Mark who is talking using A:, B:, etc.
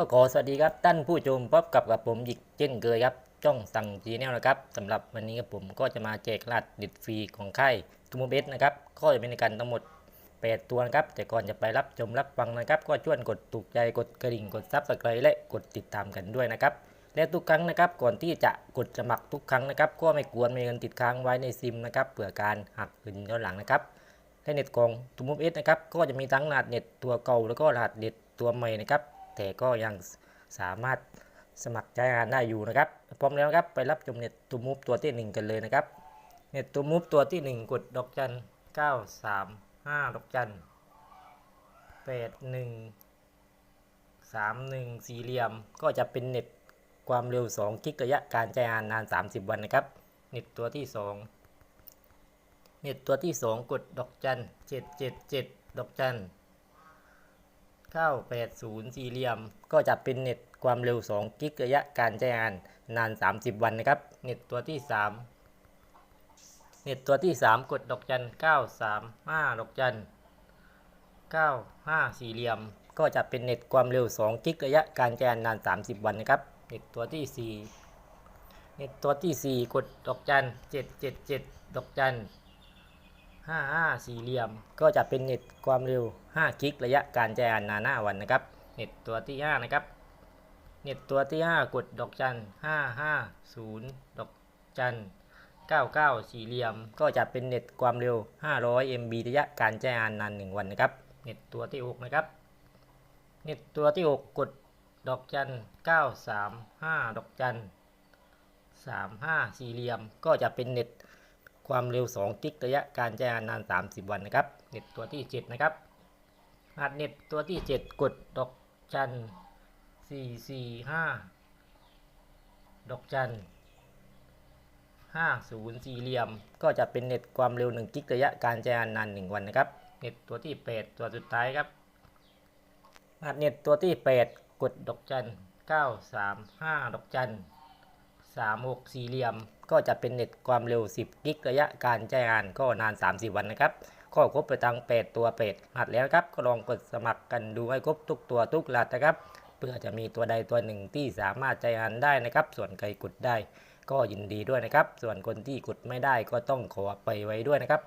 A: ก็ขอสวัสดีครับท่านผู้ชมพบกับกับผมอีกเช่นเคยครับจ้องสั่งจีแนลนะครับสำหรับวันนี้ครับผมก็จะมาแจกรหัสเด็ดฟรีของค่ายทูโมเบสนะครับก็จะเป็นในการทั้งหมด 8 ตัวนะครับ แต่ก่อนจะไปรับชมรับฟังนะครับ ก็ช่วยกดถูกใจกดกระดิ่งกดซับสไครต์และกดติดตามกันด้วยนะครับและทุกครั้งนะครับก่อนที่จะกดสมัครทุกครั้งนะครับก็ไม่ควรมีเงินติดค้างไว้ในซิมนะครับเผื่อการหักเงินย้อนหลังนะครับและเน็ตของทูมูเอสนะครับก็จะมีทั้งรหัสเน็ตตัวเก่าแล้วก็รหัสเน็ตตัวใหม่นะครับ แต่ก็ยังสามารถสมัครใช้งานได้อยู่นะครับพร้อมแล้วครับไปรับชมเน็ตทูมูฟตัวที่หนึ่งกันเลยนะครับเน็ตทูมูฟตัวที่หนึ่งกดดอกจันเก้าสามห้าดอกจันแปดหนึ่งสามหนึ่งสี่เหลี่ยมก็จะเป็นเน็ตความเร็ว2กิกระยะการใช้งานนาน 30 วันนะครับ เน็ตตัวที่ 2 เน็ตตัวที่ 2 กดดอกจัน777 ดอกจัน 980 สี่เหลี่ยม ก็จะเป็นเน็ตความเร็ว 2 กิกระยะการใช้งานนาน 30 วันนะครับ เน็ตตัวที่ 3 เน็ตตัวที่ 3 กดดอกจัน 935 ดอกจัน 95 สี่เหลี่ยม ก็จะเป็นเน็ตความเร็ว 2 กิกระยะการใช้งานนาน 30 วันนะครับ เน็ตตัวที่ 4 เน็ตตัวที่ 4 กดดอกจัน 777 ดอกจัน 55สี่เหลี่ยม ก็จะเป็นเน็ตความเร็ว 5 กิกระยะการใช้งานนาวันนะครับ เน็ตตัวที่ 5 นะครับ เน็ตตัวที่ 5 กดดอกจัน 550 ดอกจัน 99 สี่เหลี่ยม ก็จะเป็นเน็ตความเร็ว 500 MB ระยะการใช้งานนาน 1 วันนะครับ เน็ตตัวที่ 6 นะครับ เน็ตตัวที่ 6 กดดอกจัน 935 ดอกจัน 35 สี่เหลี่ยม ก็จะเป็นเน็ต ความเร็ว 2 กิกระยะการใช้งานนาน 30 วันนะครับ เน็ตตัวที่ 7 นะครับหัสเน็ตตัวที่ 7 กดดอกจัน 445 ดอกจัน 50 สี่เหลี่ยม ก็จะเป็นเน็ตความเร็ว 1 กิกระยะการใช้งานนาน 1 วันนะครับ เน็ตตัวที่ 8 ตัวสุดท้ายครับหัสเน็ตตัวที่ 8 กดดอกจัน 935 ดอกจัน 36 สี่เหลี่ยม ก็จะเป็นเน็ตความเร็ว 10 กิกระยะการใช้งานก็นาน 30 วันนะครับ ก็ครบไปตั้ง8ตัว8หัดแล้วครับ ก็ลองกดสมัครกันดูให้ครบทุกตัวทุกหลัดนะครับ เพื่อจะมีตัวใดตัวหนึ่งที่สามารถใช้งานได้นะครับ ส่วนใครกดได้ก็ยินดีด้วยนะครับ ส่วนคนที่กดไม่ได้ก็ต้องขอไปไว้ด้วยนะครับ